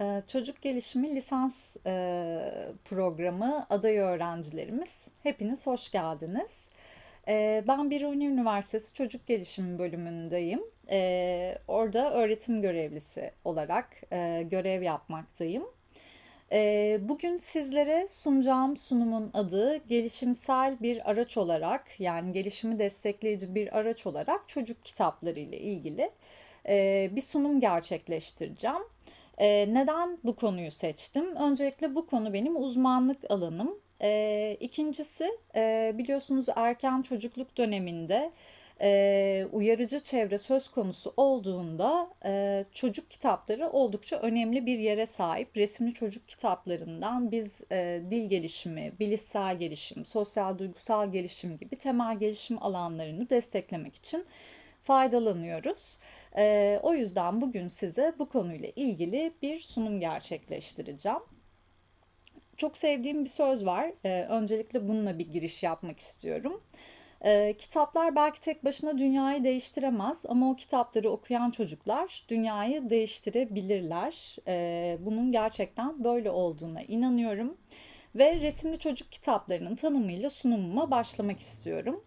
Ee, Çocuk Gelişimi Lisans e, Programı aday öğrencilerimiz, hepiniz hoş geldiniz. Ee, Ben Biruni Üniversitesi Çocuk Gelişimi bölümündeyim. Ee, Orada öğretim görevlisi olarak e, görev yapmaktayım. Bugün sizlere sunacağım sunumun adı gelişimsel bir araç olarak yani gelişimi destekleyici bir araç olarak çocuk kitapları ile ilgili e, bir sunum gerçekleştireceğim. E, neden bu konuyu seçtim? Öncelikle bu konu benim uzmanlık alanım. E, ikincisi e, biliyorsunuz erken çocukluk döneminde e, uyarıcı çevre söz konusu olduğunda e, çocuk kitapları oldukça önemli bir yere sahip. Resimli çocuk kitaplarından biz e, dil gelişimi, bilişsel gelişim, sosyal duygusal gelişim gibi temel gelişim alanlarını desteklemek için faydalanıyoruz. E, o yüzden bugün size bu konuyla ilgili bir sunum gerçekleştireceğim. Çok sevdiğim bir söz var. E, öncelikle bununla bir giriş yapmak istiyorum. Ee, kitaplar belki tek başına dünyayı değiştiremez ama o kitapları okuyan çocuklar dünyayı değiştirebilirler. Ee, bunun gerçekten böyle olduğuna inanıyorum ve resimli çocuk kitaplarının tanımıyla sunumuma başlamak istiyorum.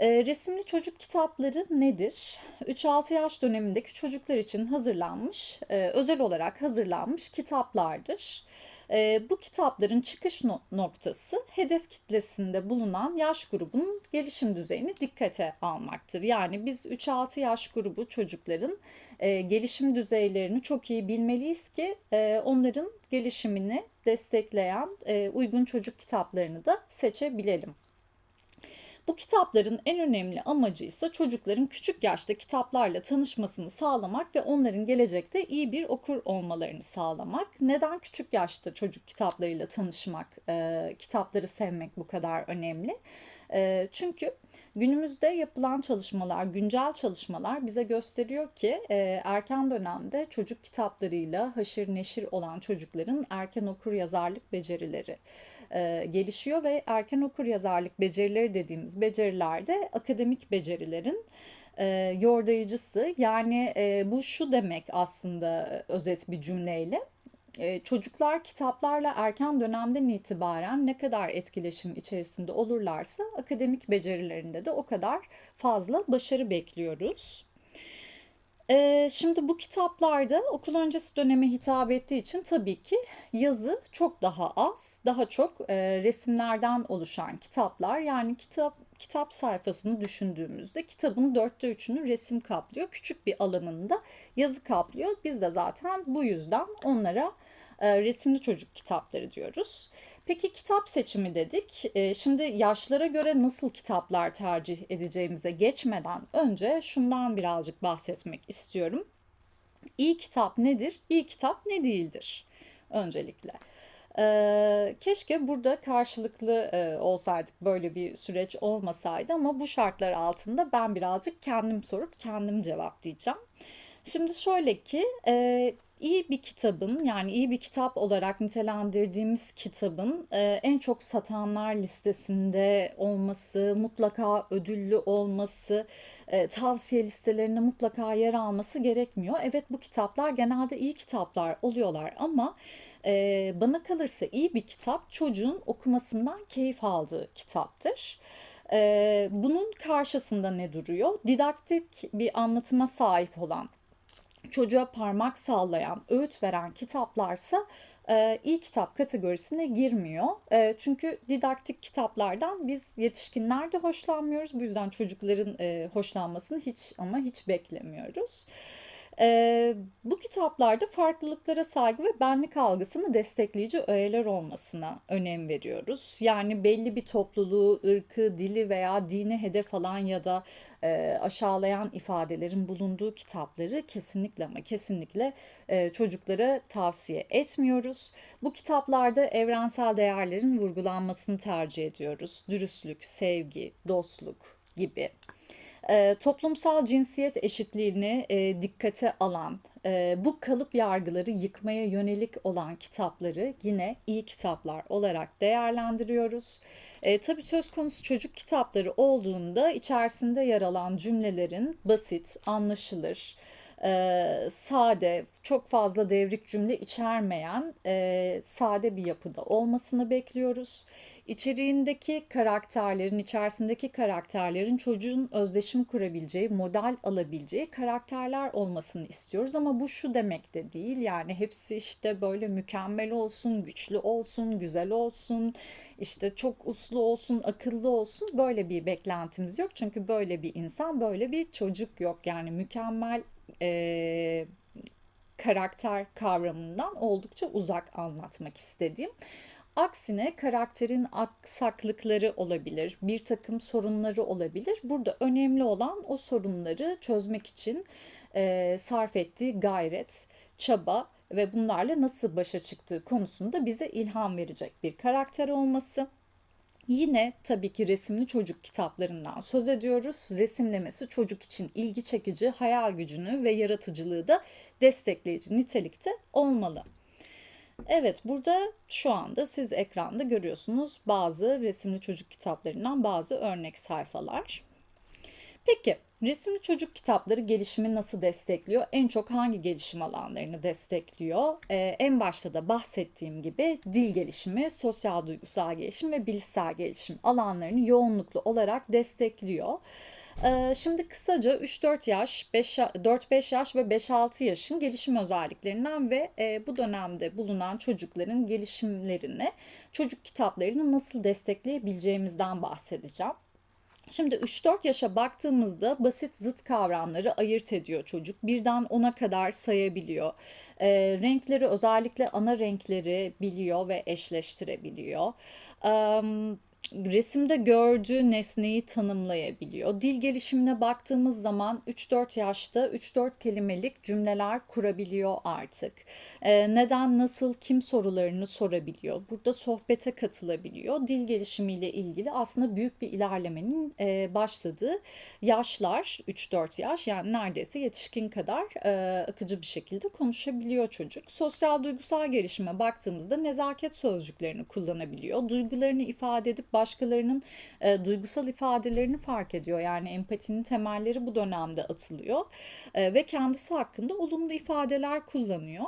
Ee, resimli çocuk kitapları nedir? 3-6 yaş dönemindeki çocuklar için hazırlanmış, e, özel olarak hazırlanmış kitaplardır. Ee, bu kitapların çıkış no- noktası hedef kitlesinde bulunan yaş grubunun gelişim düzeyini dikkate almaktır. Yani biz 3-6 yaş grubu çocukların e, gelişim düzeylerini çok iyi bilmeliyiz ki e, onların gelişimini destekleyen uygun çocuk kitaplarını da seçebilelim. Bu kitapların en önemli amacı ise çocukların küçük yaşta kitaplarla tanışmasını sağlamak ve onların gelecekte iyi bir okur olmalarını sağlamak. Neden küçük yaşta çocuk kitaplarıyla tanışmak, e, kitapları sevmek bu kadar önemli? E, çünkü günümüzde yapılan çalışmalar, güncel çalışmalar bize gösteriyor ki e, erken dönemde çocuk kitaplarıyla haşır neşir olan çocukların erken okur yazarlık becerileri e, gelişiyor ve erken okur yazarlık becerileri dediğimiz becerilerde akademik becerilerin e, yordayıcısı. Yani e, bu şu demek aslında özet bir cümleyle. E, çocuklar kitaplarla erken dönemden itibaren ne kadar etkileşim içerisinde olurlarsa akademik becerilerinde de o kadar fazla başarı bekliyoruz. Ee, şimdi bu kitaplarda okul öncesi döneme hitap ettiği için tabii ki yazı çok daha az, daha çok e, resimlerden oluşan kitaplar. Yani kitap kitap sayfasını düşündüğümüzde kitabın dörtte üçünü resim kaplıyor. Küçük bir alanında yazı kaplıyor. Biz de zaten bu yüzden onlara e, resimli çocuk kitapları diyoruz. Peki kitap seçimi dedik. E, şimdi yaşlara göre nasıl kitaplar tercih edeceğimize geçmeden önce şundan birazcık bahsetmek istiyorum. İyi kitap nedir? İyi kitap ne değildir? Öncelikle. Ee, keşke burada karşılıklı e, olsaydık böyle bir süreç olmasaydı ama bu şartlar altında ben birazcık kendim sorup kendim cevaplayacağım. Şimdi şöyle ki e, iyi bir kitabın yani iyi bir kitap olarak nitelendirdiğimiz kitabın e, en çok satanlar listesinde olması, mutlaka ödüllü olması, e, tavsiye listelerinde mutlaka yer alması gerekmiyor. Evet bu kitaplar genelde iyi kitaplar oluyorlar ama e, bana kalırsa iyi bir kitap çocuğun okumasından keyif aldığı kitaptır. E, bunun karşısında ne duruyor? Didaktik bir anlatıma sahip olan çocuğa parmak sallayan, öğüt veren kitaplarsa e, iyi kitap kategorisine girmiyor. E, çünkü didaktik kitaplardan biz yetişkinler de hoşlanmıyoruz. Bu yüzden çocukların e, hoşlanmasını hiç ama hiç beklemiyoruz. Ee, bu kitaplarda farklılıklara saygı ve benlik algısını destekleyici öğeler olmasına önem veriyoruz. Yani belli bir topluluğu, ırkı, dili veya dini hedef alan ya da e, aşağılayan ifadelerin bulunduğu kitapları kesinlikle ama kesinlikle e, çocuklara tavsiye etmiyoruz. Bu kitaplarda evrensel değerlerin vurgulanmasını tercih ediyoruz. Dürüstlük, sevgi, dostluk gibi e, toplumsal cinsiyet eşitliğini e, dikkate alan, e, bu kalıp yargıları yıkmaya yönelik olan kitapları yine iyi kitaplar olarak değerlendiriyoruz. E, tabii söz konusu çocuk kitapları olduğunda içerisinde yer alan cümlelerin basit, anlaşılır, e, sade, çok fazla devrik cümle içermeyen e, sade bir yapıda olmasını bekliyoruz. İçeriğindeki karakterlerin, içerisindeki karakterlerin çocuğun özdeşim kurabileceği, model alabileceği karakterler olmasını istiyoruz. Ama bu şu demek de değil. Yani hepsi işte böyle mükemmel olsun, güçlü olsun, güzel olsun, işte çok uslu olsun, akıllı olsun. Böyle bir beklentimiz yok. Çünkü böyle bir insan, böyle bir çocuk yok. Yani mükemmel e, karakter kavramından oldukça uzak anlatmak istediğim. Aksine karakterin aksaklıkları olabilir, bir takım sorunları olabilir. Burada önemli olan o sorunları çözmek için e, sarf ettiği gayret, çaba ve bunlarla nasıl başa çıktığı konusunda bize ilham verecek bir karakter olması. Yine tabii ki resimli çocuk kitaplarından söz ediyoruz. Resimlemesi çocuk için ilgi çekici, hayal gücünü ve yaratıcılığı da destekleyici nitelikte olmalı. Evet, burada şu anda siz ekranda görüyorsunuz bazı resimli çocuk kitaplarından bazı örnek sayfalar. Peki, resimli çocuk kitapları gelişimi nasıl destekliyor? En çok hangi gelişim alanlarını destekliyor? Ee, en başta da bahsettiğim gibi dil gelişimi, sosyal duygusal gelişim ve bilişsel gelişim alanlarını yoğunluklu olarak destekliyor. Ee, şimdi kısaca 3-4 yaş, 4-5 yaş ve 5-6 yaşın gelişim özelliklerinden ve e, bu dönemde bulunan çocukların gelişimlerini, çocuk kitaplarını nasıl destekleyebileceğimizden bahsedeceğim. Şimdi 3-4 yaşa baktığımızda basit zıt kavramları ayırt ediyor çocuk. Birden 10'a kadar sayabiliyor. E, renkleri özellikle ana renkleri biliyor ve eşleştirebiliyor. Um, resimde gördüğü nesneyi tanımlayabiliyor. Dil gelişimine baktığımız zaman 3-4 yaşta 3-4 kelimelik cümleler kurabiliyor artık. Ee, neden, nasıl, kim sorularını sorabiliyor. Burada sohbete katılabiliyor. Dil gelişimiyle ilgili aslında büyük bir ilerlemenin e, başladığı yaşlar 3-4 yaş yani neredeyse yetişkin kadar e, akıcı bir şekilde konuşabiliyor çocuk. Sosyal duygusal gelişime baktığımızda nezaket sözcüklerini kullanabiliyor. Duygularını ifade edip başkalarının e, duygusal ifadelerini fark ediyor. Yani empatinin temelleri bu dönemde atılıyor e, ve kendisi hakkında olumlu ifadeler kullanıyor.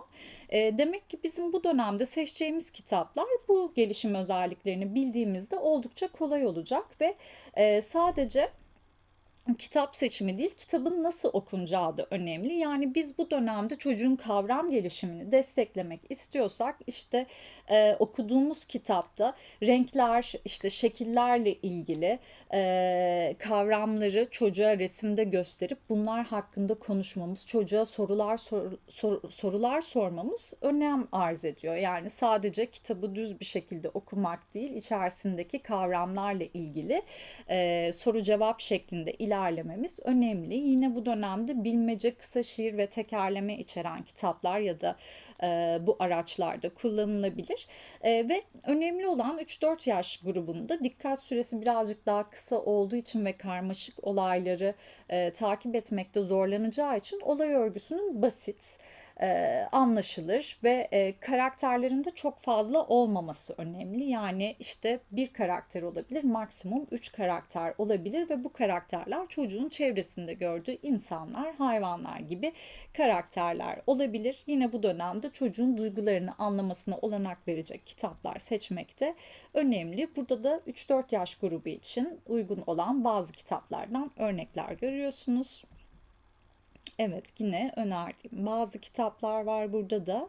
E, demek ki bizim bu dönemde seçeceğimiz kitaplar bu gelişim özelliklerini bildiğimizde oldukça kolay olacak ve e, sadece kitap seçimi değil, kitabın nasıl okunacağı da önemli. Yani biz bu dönemde çocuğun kavram gelişimini desteklemek istiyorsak işte e, okuduğumuz kitapta renkler, işte şekillerle ilgili e, kavramları çocuğa resimde gösterip bunlar hakkında konuşmamız, çocuğa sorular sor, sor, sorular sormamız önem arz ediyor. Yani sadece kitabı düz bir şekilde okumak değil, içerisindeki kavramlarla ilgili e, soru cevap şeklinde ilerlemek ilerlememiz önemli. Yine bu dönemde bilmece, kısa şiir ve tekerleme içeren kitaplar ya da e, bu araçlarda kullanılabilir. E, ve önemli olan 3-4 yaş grubunda dikkat süresi birazcık daha kısa olduğu için ve karmaşık olayları e, takip etmekte zorlanacağı için olay örgüsünün basit, e, anlaşılır ve e, karakterlerinde çok fazla olmaması önemli. Yani işte bir karakter olabilir, maksimum üç karakter olabilir ve bu karakterler çocuğun çevresinde gördüğü insanlar, hayvanlar gibi karakterler olabilir. Yine bu dönemde çocuğun duygularını anlamasına olanak verecek kitaplar seçmekte önemli. Burada da 3-4 yaş grubu için uygun olan bazı kitaplardan örnekler görüyorsunuz. Evet yine önerdiğim bazı kitaplar var burada da.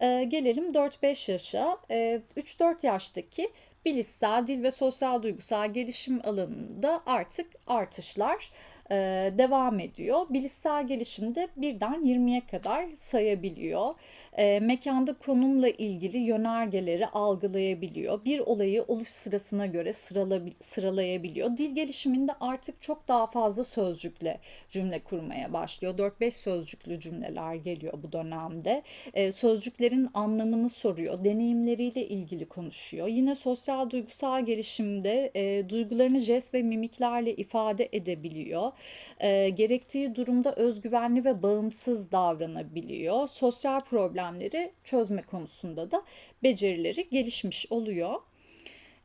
Ee, gelelim 4-5 yaşa. Ee, 3-4 yaştaki bilişsel, dil ve sosyal duygusal gelişim alanında artık artışlar e, devam ediyor. Bilişsel gelişimde birden 20'ye kadar sayabiliyor. E, mekanda konumla ilgili yönergeleri algılayabiliyor. Bir olayı oluş sırasına göre sırala, sıralayabiliyor. Dil gelişiminde artık çok daha fazla sözcükle cümle kurmaya başlıyor. 4-5 sözcüklü cümleler geliyor bu dönemde. E, sözcüklerin anlamını soruyor. Deneyimleriyle ilgili konuşuyor. Yine sosyal duygusal gelişimde e, duygularını jest ve mimiklerle ifade edebiliyor e, gerektiği durumda özgüvenli ve bağımsız davranabiliyor. Sosyal problemleri çözme konusunda da becerileri gelişmiş oluyor.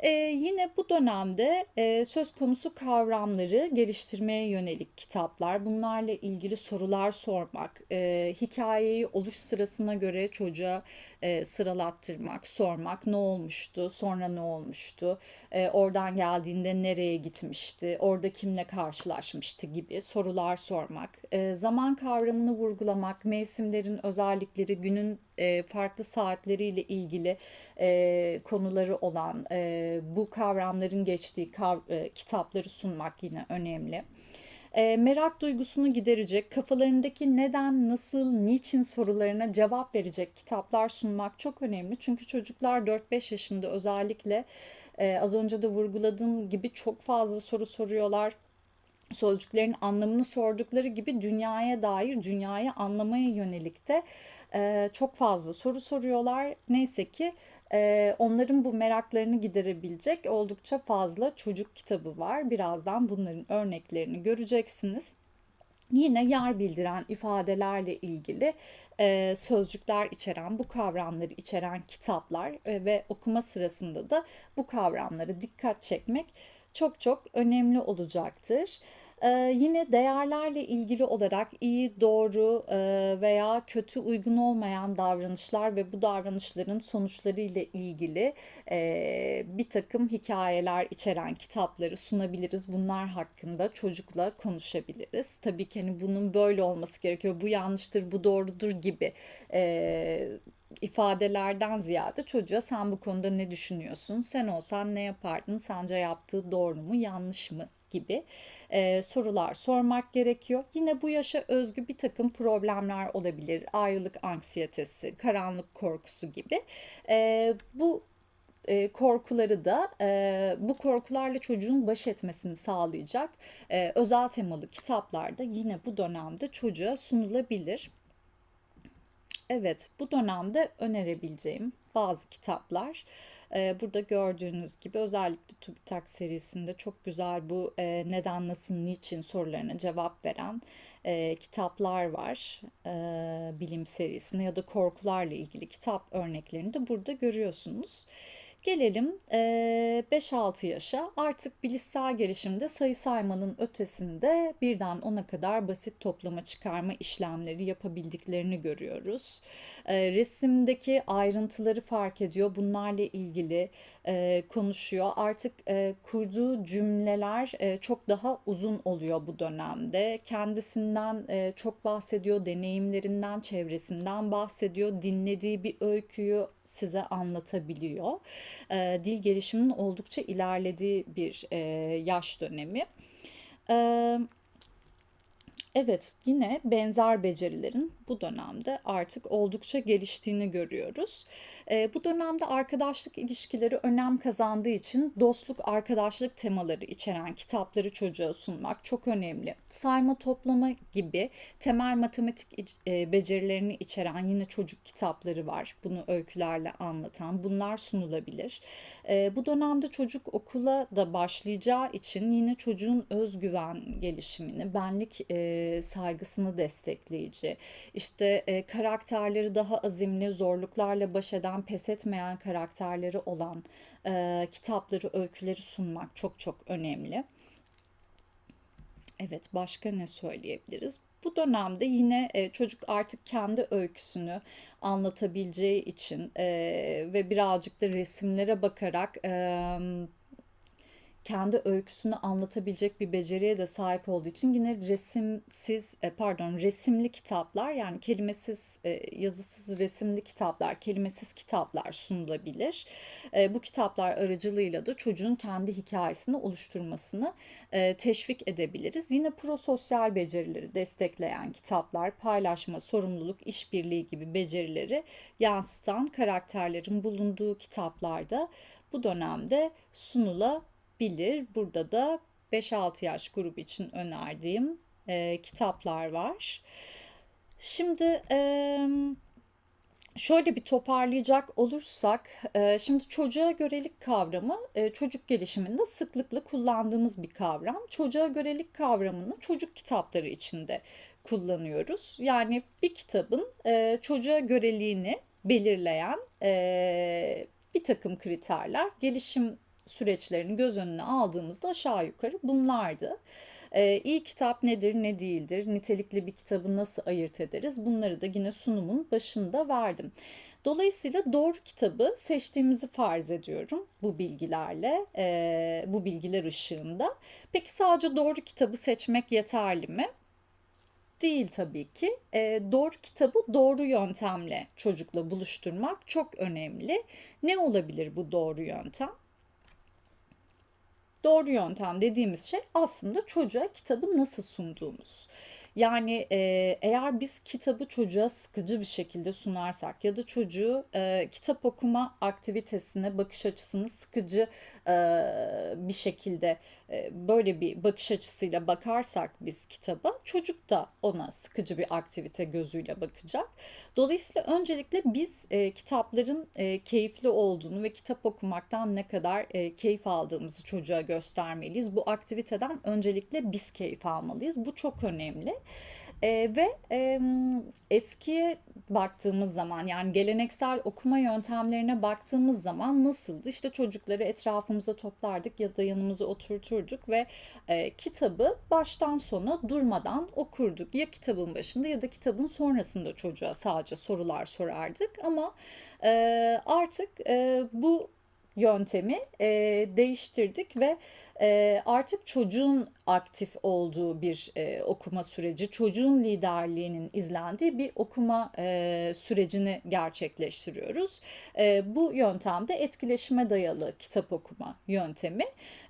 Ee, yine bu dönemde e, söz konusu kavramları geliştirmeye yönelik kitaplar, bunlarla ilgili sorular sormak, e, hikayeyi oluş sırasına göre çocuğa e, sıralattırmak, sormak ne olmuştu, sonra ne olmuştu, e, oradan geldiğinde nereye gitmişti, orada kimle karşılaşmıştı? gibi sorular sormak, e, zaman kavramını vurgulamak, mevsimlerin özellikleri, günün e, farklı saatleriyle ilgili e, konuları olan e, bu kavramların geçtiği kav e, kitapları sunmak yine önemli. E, merak duygusunu giderecek, kafalarındaki neden, nasıl, niçin sorularına cevap verecek kitaplar sunmak çok önemli. Çünkü çocuklar 4-5 yaşında özellikle e, az önce de vurguladığım gibi çok fazla soru soruyorlar sözcüklerin anlamını sordukları gibi dünyaya dair, dünyayı anlamaya yönelik de çok fazla soru soruyorlar. Neyse ki onların bu meraklarını giderebilecek oldukça fazla çocuk kitabı var. Birazdan bunların örneklerini göreceksiniz. Yine yer bildiren ifadelerle ilgili e, sözcükler içeren, bu kavramları içeren kitaplar e, ve okuma sırasında da bu kavramlara dikkat çekmek çok çok önemli olacaktır. Ee, yine değerlerle ilgili olarak iyi, doğru e, veya kötü, uygun olmayan davranışlar ve bu davranışların sonuçları ile ilgili e, bir takım hikayeler içeren kitapları sunabiliriz. Bunlar hakkında çocukla konuşabiliriz. Tabii ki hani bunun böyle olması gerekiyor, bu yanlıştır, bu doğrudur gibi e, ifadelerden ziyade çocuğa sen bu konuda ne düşünüyorsun? Sen olsan ne yapardın? Sence yaptığı doğru mu, yanlış mı gibi e, sorular sormak gerekiyor. Yine bu yaşa özgü bir takım problemler olabilir. Ayrılık anksiyetesi, karanlık korkusu gibi. E, bu e, korkuları da e, bu korkularla çocuğun baş etmesini sağlayacak e, özel temalı kitaplarda yine bu dönemde çocuğa sunulabilir. Evet, bu dönemde önerebileceğim bazı kitaplar. Ee, burada gördüğünüz gibi özellikle TÜBİTAK serisinde çok güzel bu e, neden, nasıl, niçin sorularına cevap veren e, kitaplar var. E, bilim serisinde ya da korkularla ilgili kitap örneklerini de burada görüyorsunuz. Gelelim 5-6 yaşa artık bilişsel gelişimde sayı saymanın ötesinde birden ona kadar basit toplama çıkarma işlemleri yapabildiklerini görüyoruz. Resimdeki ayrıntıları fark ediyor. Bunlarla ilgili konuşuyor. Artık kurduğu cümleler çok daha uzun oluyor bu dönemde. Kendisinden çok bahsediyor, deneyimlerinden, çevresinden bahsediyor. Dinlediği bir öyküyü size anlatabiliyor. E, dil gelişiminin oldukça ilerlediği bir e, yaş dönemi. Evet. Evet, yine benzer becerilerin bu dönemde artık oldukça geliştiğini görüyoruz. E, bu dönemde arkadaşlık ilişkileri önem kazandığı için dostluk, arkadaşlık temaları içeren kitapları çocuğa sunmak çok önemli. Sayma, toplama gibi temel matematik e, becerilerini içeren yine çocuk kitapları var. Bunu öykülerle anlatan. Bunlar sunulabilir. E, bu dönemde çocuk okula da başlayacağı için yine çocuğun özgüven gelişimini, benlik e, saygısını destekleyici, işte e, karakterleri daha azimli, zorluklarla baş eden, pes etmeyen karakterleri olan e, kitapları, öyküleri sunmak çok çok önemli. Evet, başka ne söyleyebiliriz? Bu dönemde yine çocuk artık kendi öyküsünü anlatabileceği için ve birazcık da resimlere bakarak kendi öyküsünü anlatabilecek bir beceriye de sahip olduğu için yine resimsiz e, pardon resimli kitaplar yani kelimesiz e, yazısız resimli kitaplar kelimesiz kitaplar sunulabilir. E, bu kitaplar aracılığıyla da çocuğun kendi hikayesini oluşturmasını teşvik edebiliriz. Yine prososyal becerileri destekleyen kitaplar paylaşma, sorumluluk, işbirliği gibi becerileri yansıtan karakterlerin bulunduğu kitaplarda bu dönemde sunulabilir bilir. Burada da 5-6 yaş grubu için önerdiğim e, kitaplar var. Şimdi e, şöyle bir toparlayacak olursak, e, şimdi çocuğa görelik kavramı e, çocuk gelişiminde sıklıkla kullandığımız bir kavram. Çocuğa görelik kavramını çocuk kitapları içinde kullanıyoruz. Yani bir kitabın e, çocuğa göreliğini belirleyen e, bir takım kriterler, gelişim süreçlerini göz önüne aldığımızda aşağı yukarı bunlardı. Ee, iyi kitap nedir, ne değildir, nitelikli bir kitabı nasıl ayırt ederiz bunları da yine sunumun başında verdim. Dolayısıyla doğru kitabı seçtiğimizi farz ediyorum bu bilgilerle, e, bu bilgiler ışığında. Peki sadece doğru kitabı seçmek yeterli mi? Değil tabii ki. E, doğru kitabı doğru yöntemle çocukla buluşturmak çok önemli. Ne olabilir bu doğru yöntem? Doğru yöntem dediğimiz şey aslında çocuğa kitabı nasıl sunduğumuz. Yani e, eğer biz kitabı çocuğa sıkıcı bir şekilde sunarsak ya da çocuğu e, kitap okuma aktivitesine bakış açısını sıkıcı e, bir şekilde böyle bir bakış açısıyla bakarsak biz kitaba çocuk da ona sıkıcı bir aktivite gözüyle bakacak. Dolayısıyla öncelikle biz e, kitapların e, keyifli olduğunu ve kitap okumaktan ne kadar e, keyif aldığımızı çocuğa göstermeliyiz. Bu aktiviteden öncelikle biz keyif almalıyız. Bu çok önemli. E, ve e, eskiye baktığımız zaman yani geleneksel okuma yöntemlerine baktığımız zaman nasıldı? İşte çocukları etrafımıza toplardık ya da yanımıza oturturduk ve e, kitabı baştan sona durmadan okurduk. Ya kitabın başında ya da kitabın sonrasında çocuğa sadece sorular sorardık ama e, artık e, bu yöntemi e, değiştirdik ve e, artık çocuğun aktif olduğu bir e, okuma süreci, çocuğun liderliğinin izlendiği bir okuma e, sürecini gerçekleştiriyoruz. E, bu yöntemde etkileşime dayalı kitap okuma yöntemi.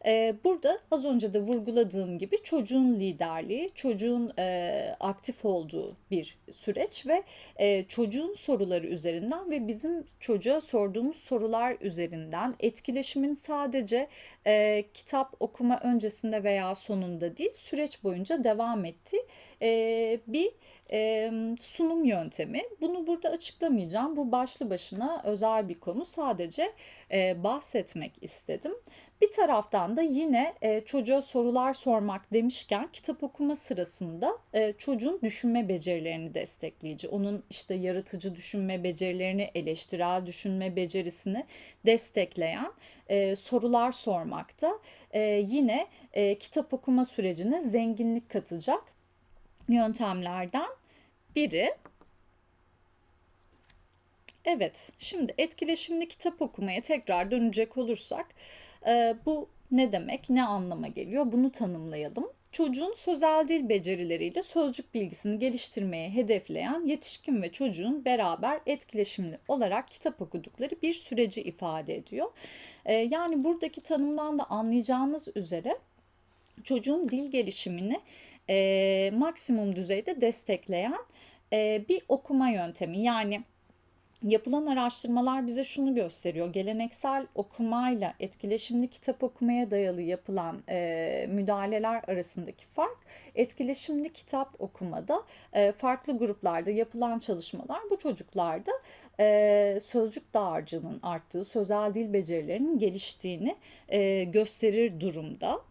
E, burada az önce de vurguladığım gibi çocuğun liderliği, çocuğun e, aktif olduğu bir süreç ve e, çocuğun soruları üzerinden ve bizim çocuğa sorduğumuz sorular üzerinden etkileşimin sadece e, kitap okuma öncesinde veya sonunda değil süreç boyunca devam etti. E, bir e, sunum yöntemi. Bunu burada açıklamayacağım. Bu başlı başına özel bir konu. Sadece e, bahsetmek istedim. Bir taraftan da yine e, çocuğa sorular sormak demişken kitap okuma sırasında e, çocuğun düşünme becerilerini destekleyici, onun işte yaratıcı düşünme becerilerini, eleştirel düşünme becerisini destekleyen e, sorular sormakta e, yine e, kitap okuma sürecine zenginlik katacak yöntemlerden biri. Evet, şimdi etkileşimli kitap okumaya tekrar dönecek olursak e, bu ne demek, ne anlama geliyor bunu tanımlayalım. Çocuğun sözel dil becerileriyle sözcük bilgisini geliştirmeye hedefleyen yetişkin ve çocuğun beraber etkileşimli olarak kitap okudukları bir süreci ifade ediyor. E, yani buradaki tanımdan da anlayacağınız üzere çocuğun dil gelişimini e, maksimum düzeyde destekleyen e, bir okuma yöntemi. Yani yapılan araştırmalar bize şunu gösteriyor. Geleneksel okumayla etkileşimli kitap okumaya dayalı yapılan e, müdahaleler arasındaki fark etkileşimli kitap okumada e, farklı gruplarda yapılan çalışmalar bu çocuklarda e, sözcük dağarcığının arttığı, sözel dil becerilerinin geliştiğini e, gösterir durumda.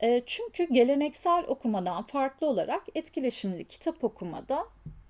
E, çünkü geleneksel okumadan farklı olarak etkileşimli kitap okumada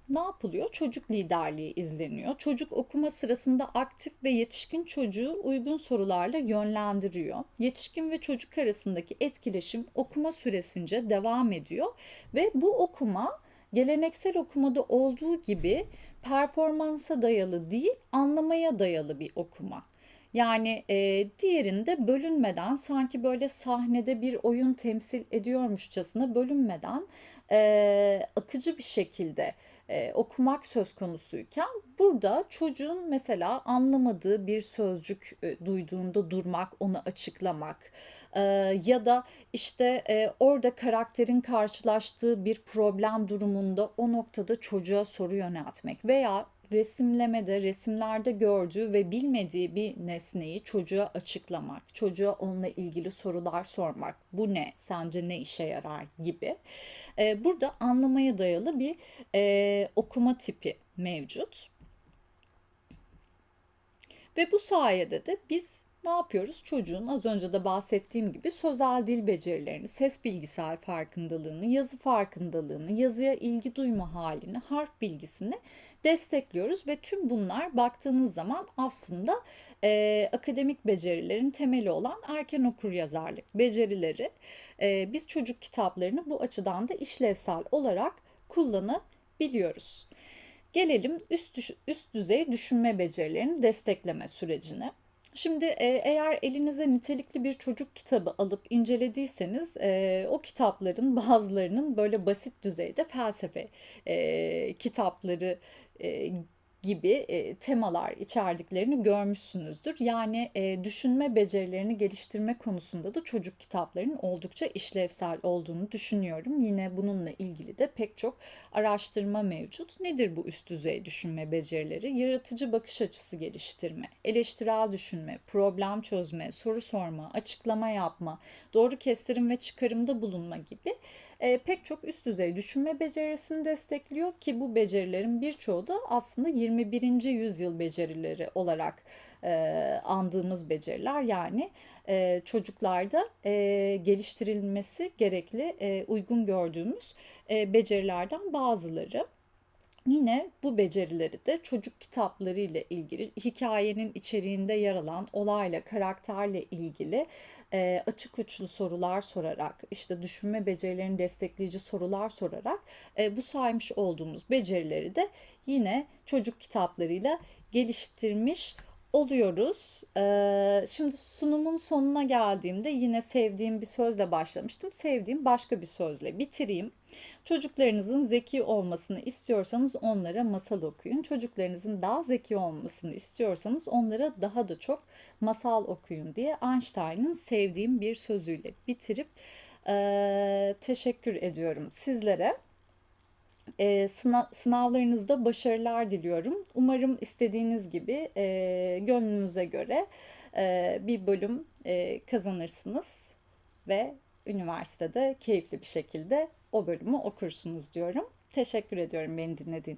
ne yapılıyor? Çocuk liderliği izleniyor. Çocuk okuma sırasında aktif ve yetişkin çocuğu uygun sorularla yönlendiriyor. Yetişkin ve çocuk arasındaki etkileşim okuma süresince devam ediyor ve bu okuma geleneksel okumada olduğu gibi performansa dayalı değil, anlamaya dayalı bir okuma. Yani e, diğerinde bölünmeden sanki böyle sahnede bir oyun temsil ediyormuşçasına bölünmeden e, akıcı bir şekilde e, okumak söz konusuyken burada çocuğun mesela anlamadığı bir sözcük e, duyduğunda durmak, onu açıklamak e, ya da işte e, orada karakterin karşılaştığı bir problem durumunda o noktada çocuğa soru yöneltmek veya resimlemede, resimlerde gördüğü ve bilmediği bir nesneyi çocuğa açıklamak, çocuğa onunla ilgili sorular sormak, bu ne, sence ne işe yarar gibi. Ee, burada anlamaya dayalı bir e, okuma tipi mevcut. Ve bu sayede de biz ne yapıyoruz? Çocuğun az önce de bahsettiğim gibi sözel dil becerilerini, ses bilgisayar farkındalığını, yazı farkındalığını, yazıya ilgi duyma halini, harf bilgisini destekliyoruz ve tüm bunlar baktığınız zaman aslında e, akademik becerilerin temeli olan erken okur yazarlık becerileri. E, biz çocuk kitaplarını bu açıdan da işlevsel olarak kullanabiliyoruz. Gelelim üst, üst düzey düşünme becerilerini destekleme sürecine. Şimdi e, eğer elinize nitelikli bir çocuk kitabı alıp incelediyseniz e, o kitapların bazılarının böyle basit düzeyde felsefe e, kitapları e, gibi e, temalar içerdiklerini görmüşsünüzdür. Yani e, düşünme becerilerini geliştirme konusunda da çocuk kitaplarının oldukça işlevsel olduğunu düşünüyorum. Yine bununla ilgili de pek çok araştırma mevcut. Nedir bu üst düzey düşünme becerileri? Yaratıcı bakış açısı geliştirme, eleştirel düşünme, problem çözme, soru sorma, açıklama yapma, doğru kestirim ve çıkarımda bulunma gibi e, pek çok üst düzey düşünme becerisini destekliyor ki bu becerilerin birçoğu da aslında 21. yüzyıl becerileri olarak e, andığımız beceriler yani e, çocuklarda e, geliştirilmesi gerekli e, uygun gördüğümüz e, becerilerden bazıları. Yine bu becerileri de çocuk kitapları ile ilgili hikayenin içeriğinde yer alan olayla, karakterle ilgili e, açık uçlu sorular sorarak, işte düşünme becerilerini destekleyici sorular sorarak e, bu saymış olduğumuz becerileri de yine çocuk kitaplarıyla geliştirmiş oluyoruz. Ee, şimdi sunumun sonuna geldiğimde yine sevdiğim bir sözle başlamıştım. Sevdiğim başka bir sözle bitireyim. Çocuklarınızın zeki olmasını istiyorsanız onlara masal okuyun. Çocuklarınızın daha zeki olmasını istiyorsanız onlara daha da çok masal okuyun diye Einstein'ın sevdiğim bir sözüyle bitirip e, teşekkür ediyorum sizlere. E, sınav, sınavlarınızda başarılar diliyorum. Umarım istediğiniz gibi e, gönlünüze göre e, bir bölüm e, kazanırsınız ve üniversitede keyifli bir şekilde o bölümü okursunuz diyorum. Teşekkür ediyorum beni dinlediğiniz